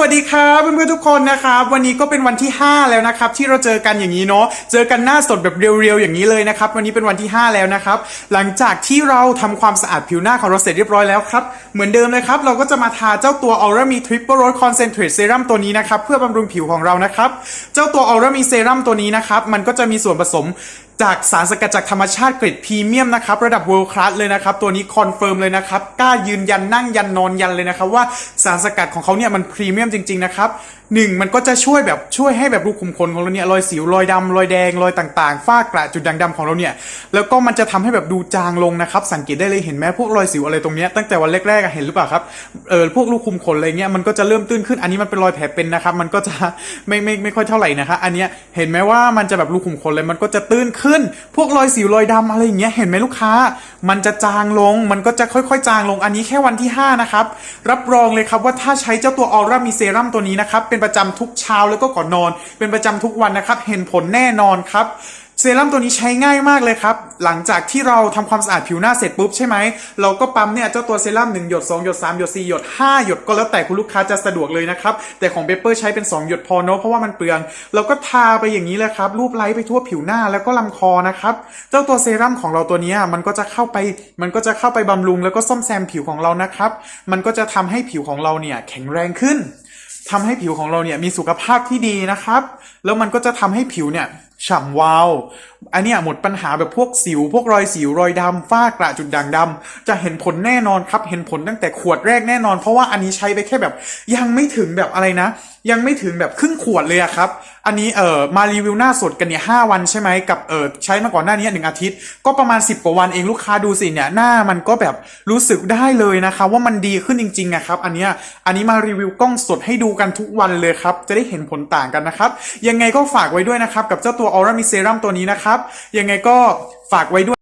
วัสดีครับเพื่อนๆทุกคนนะครับวันนี้ก็เป็นวันที่ 5 แล้วนะครับที่เราเจอกันอย่างนี้เนาะเจอกันหน้าสดแบบเรียวๆอย่างนี้เลยนะครับวันนี้เป็นวันที่ 5 แล้วนะครับหลังจากที่เราทำความสะอาดผิวหน้าของเราเสร็จเรียบร้อยแล้วครับเหมือนเดิมเลยครับเราก็จะมาทาเจ้าตัว Aura Me Triple Rose Concentrate Serum ตัวนี้นะครับเพื่อบำรุงผิวของเรานะครับเจ้าตัว Aura Me Serum ตัวนี้นะครับมันก็จะมีส่วนผสม จากสารสกัดจากธรรมชาติเกรดพรีเมียมนะครับระดับ world class เลยนะครับ ตัวนี้คอนเฟิร์มเลยนะครับกล้ายืนยันนั่งยันนอนยันเลยนะครับ ว่าสารสกัดของเขาเนี่ยมันพรีเมียมจริง ๆ นะครับหนึ่งมันก็จะช่วยแบบช่วยให้แบบรูขุมขนของเราเนี่ยรอยสิวรอยดำรอยแดงรอยต่างๆฝ้ากระจุดด่างดำของเราเนี่ยแล้วก็มันจะทำให้แบบดูจางลงนะครับ สังเกตได้เลยเห็นไหมพวกรอยสิวอะไรตรงเนี้ยตั้งแต่วันแรกๆเห็นหรือเปล่าครับเออพวกรูขุมขนอะไรเงี้ยมันก็จะเริ่มตื้นขึ้นอันนี้มันเป็นรอยแผลเป็นนะครับมันก็จะไม่ไม่ไม่ค่อยเท่าไหร่นะคะอันเนี้ยเห็นไหมว่ามันจะแบบรูขุมขนเลยมันก็จะตื้นขึ้นพวกรอยสิวรอยดำอะไรอย่างเงี้ยเห็นไหมลูกค้า มันจะจางลงมันก็จะค่อยๆ จางลงอันนี้แค่วันที่ 5 นะครับ รับรองเลยครับว่าถ้าใช้เจ้าตัวออร่ามีเซรั่มตัวนี้นะครับ เป็นประจำทุกเช้าแล้วก็ก่อนนอน เป็นประจำทุกวันนะครับ เห็นผลแน่นอนครับ เซรั่มตัวนี้ใช้ง่ายมากเลยครับ หลังจากที่เราทำความสะอาดผิวหน้าเสร็จปุ๊บใช่ไหม เราก็ปั๊มเนี่ยเจ้าตัวเซรั่ม1หยด2หยด3หยด4หยด5หยดก็แล้วแต่คุณลูกค้าจะสะดวกเลยนะครับ แต่ของเปเปอร์ใช้เป็น 2 หยดพอเนาะเพราะว่ามันเปลือง เราก็ทาไปอย่างนี้เลยครับ รูปไล้ไปทั่วผิวหน้าแล้วก็ลำคอนะครับ เจ้าตัวเซรั่มของเราตัวนี้มันก็จะเข้าไป มันก็จะเข้าไปบำรุงแล้วก็ซ่อมแซมผิวของเรานะครับ มันก็จะทำให้ผิวของเราเนี่ยแข็งแรงขึ้นทำให้ผิวของเราเนี่ยมีสุขภาพที่ดีนะครับ แล้วมันก็จะทำให้ผิวเนี่ย ฉ่ำวาว อันเนี้ยหมดปัญหาแบบพวกสิว พวกรอยสิวรอยดำฝ้ากระจุดด่างดำจะเห็นผลแน่นอนครับ เห็นผลตั้งแต่ขวดแรกแน่นอน เพราะว่าอันนี้ใช้ไปแค่แบบยังไม่ถึงแบบอะไรนะยังไม่ถึงแบบครึ่งขวดเลยอะครับ อันนี้เออมารีวิวหน้าสดกันเนี่ยห้าวันใช่ไหมกับเออใช้มาก่อนหน้านี้หนึ่งอาทิตย์ ก็ประมาณ 10 กว่าวันเองลูกค้าดูสิเนี่ยหน้ามันก็แบบรู้สึกได้เลยนะคะว่ามันดีขึ้นจริงๆอะครับ อันเนี้ยอันนี้มารีวิวกล้องสดให้ดูกันทุกวันเลยครับ จะได้เห็นผลต่างกันนะครับ ยังไงก็ฝากไว้ด้วยนะครับ กับเจ้าตัวออร่ามิเซรัมตัวนี้นะครับ ยังไงก็ฝากไว้ด้วย